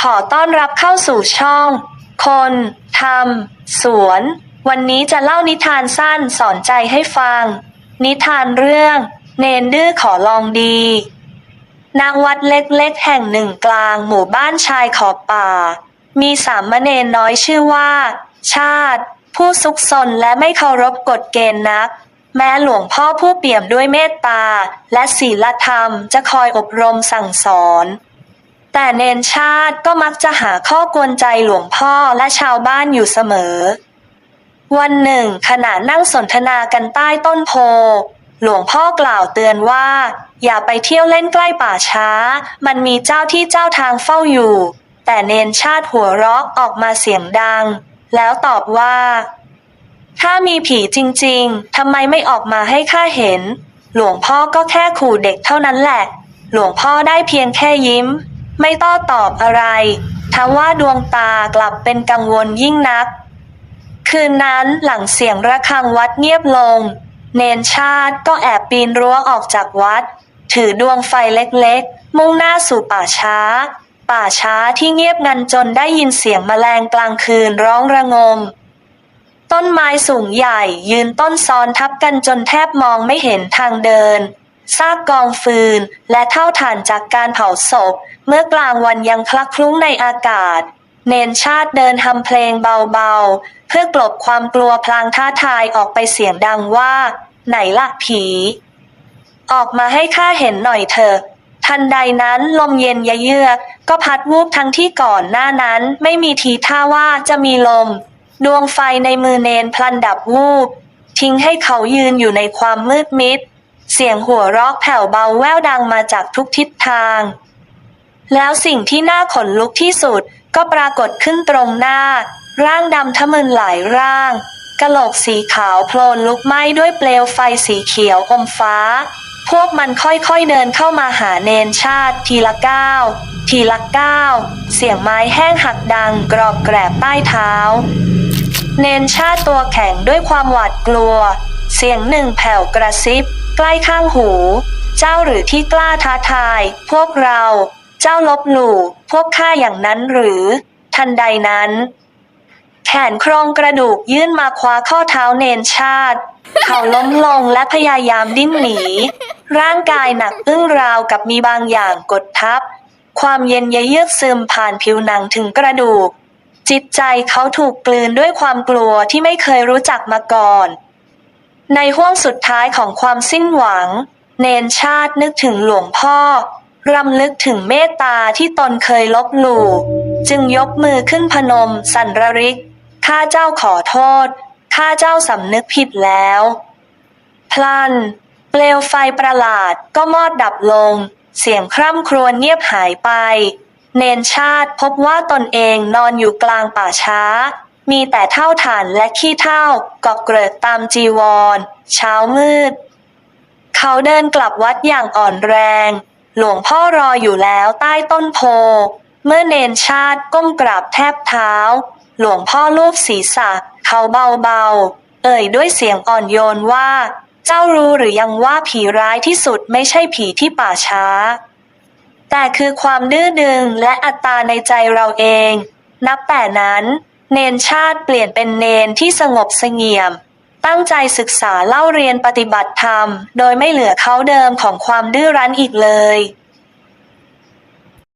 ขอต้อนรับเข้าสู่ช่อง คนทำสวน วันนี้จะเล่านิทานสั้นสอนใจให้ฟัง นิทานเรื่อง เนนดื้อขอลองดีณวัดเล็กๆ แห่งหนึ่งกลางหมู่บ้านชายขอบป่า มีสามเณรน้อยชื่อว่า ชาติ ผู้ซุกซนและไม่เคารพกฎเกณฑ์นัก แม้หลวงพ่อผู้เปี่ยมด้วยเมตตา และศีลธรรมจะคอยอบรมสั่งสอน แต่เนนชาติก็มักจะหาข้อกวนใจหลวงพ่อและชาวบ้านอยู่เสมอ วันหนึ่งขณะนั่งสนทนากันใต้ต้นโพ หลวงพ่อกล่าวเตือนว่า อย่าไปเที่ยวเล่นใกล้ป่าช้า มันมีเจ้าที่เจ้าทางเฝ้าอยู่ แต่เนนชาติหัวเราะออกมาเสียงดัง แล้วตอบว่า ถ้ามีผีจริงๆทำไมไม่ออกมาให้ข้าเห็น หลวงพ่อก็แค่ขู่เด็กเท่านั้นแหละ หลวงพ่อได้เพียงแค่ยิ้ม ไม่โต้อตอบอะไรทว่าดวงตากลับเป็นกังวลยิ่งนัก คืนนั้นหลังเสียงระฆังวัดเงียบลง เนนชาติก็แอบปีนรั้วออกจากวัด ถือดวงไฟเล็กๆ มุ่งหน้าสู่ป่าช้า ป่าช้าที่เงียบงันจนได้ยินเสียงแมลงกลางคืนร้องระงม ต้นไม้สูงใหญ่ยืนต้นซ้อนทับกันจนแทบมองไม่เห็นทางเดิน ซากกองฟืน และเท่าฐานจากการเผาศพ เมื่อกลางวันยังคลักคลุ้งในอากาศ เนนชาติเดินทำเพลงเบาๆ เพื่อกลบความกลัวพลางท้าทายออกไปเสียงดังว่า ไหนล่ะผี ออกมาให้ข้าเห็นหน่อยเถอะ ทันใดนั้นลมเย็นยะเยือก ก็พัดวูบทั้งที่ก่อนหน้านั้นไม่มีทีท่าว่าจะมีลม ดวงไฟในมือเนนพลันดับวูบทิ้งให้เขายืนอยู่ในความมืดมิด เสียงหัวเรอกแผ่วเบาแว่วดังมาจากทุกทิศทาง แล้วสิ่งที่น่าขนลุกที่สุดก็ปรากฏขึ้นตรงหน้า ร่างดำทะมึนหลายร่างกะโหลกสีขาวโพลนลุกไหม้ด้วยเปลวไฟสีเขียวอมฟ้า พวกมันค่อยๆเดินเข้ามาหาเนนชาติ ทีละก้าวทีละก้าวเสียงไม้แห้งหักดังกรอบแกรบใต้เท้า เนนชาติตัวแข็งด้วยความหวาดกลัว เสียงหนึ่งแผ่วกระซิบ ใกล้ข้างหู เจ้าหรือที่กล้าท้าทาย พวกเรา เจ้าลบหลู่พวกข้าอย่างนั้นหรือ ทันใดนั้น แขนโครงกระดูกยื่นมาคว้าข้อเท้าเนนชาติ เขาล้มลงและพยายามดิ้นหนี ร่างกายหนักอึ้งราวกับมีบางอย่างกดทับ ความเย็นเยือกซึมผ่านผิวหนังถึงกระดูกจิตใจเขาถูกกลืนด้วยความกลัวที่ไม่เคยรู้จักมาก่อน ในห้วงสุดท้ายของความสิ้นหวัง เนนชาตินึกถึงหลวงพ่อ รำลึกถึงเมตตาที่ตนเคยลบหลู่ จึงยกมือขึ้นพนม สันระริก ข้าเจ้าขอโทษ ข้าเจ้าสำนึกผิดแล้ว พลัน เปลวไฟประหลาดก็มอดดับลง เสียงคร่ำครวญเงียบหายไป เนนชาติพบว่าตนเองนอนอยู่กลางป่าช้า มีแต่เท่าฐานและขี้เท่ากอกเกริดตามจีวร เช้ามืด เขาเดินกลับวัดอย่างอ่อนแรง หลวงพ่อรออยู่แล้วใต้ต้นโพ เมื่อเนนชาติก้มกราบแทบเท้า หลวงพ่อลูบศีรษะเขาเบาๆ เอ่ยด้วยเสียงอ่อนโยนว่า เจ้ารู้หรือยังว่าผีร้ายที่สุดไม่ใช่ผีที่ป่าช้า แต่คือความดื้อดึงและอัตตาในใจเราเอง นับแต่นั้น เนนชาติเปลี่ยนเป็นเนนที่สงบเสงี่ยม ตั้งใจศึกษาเล่าเรียนปฏิบัติธรรม โดยไม่เหลือเขาเดิมของความดื้อรั้นอีกเลย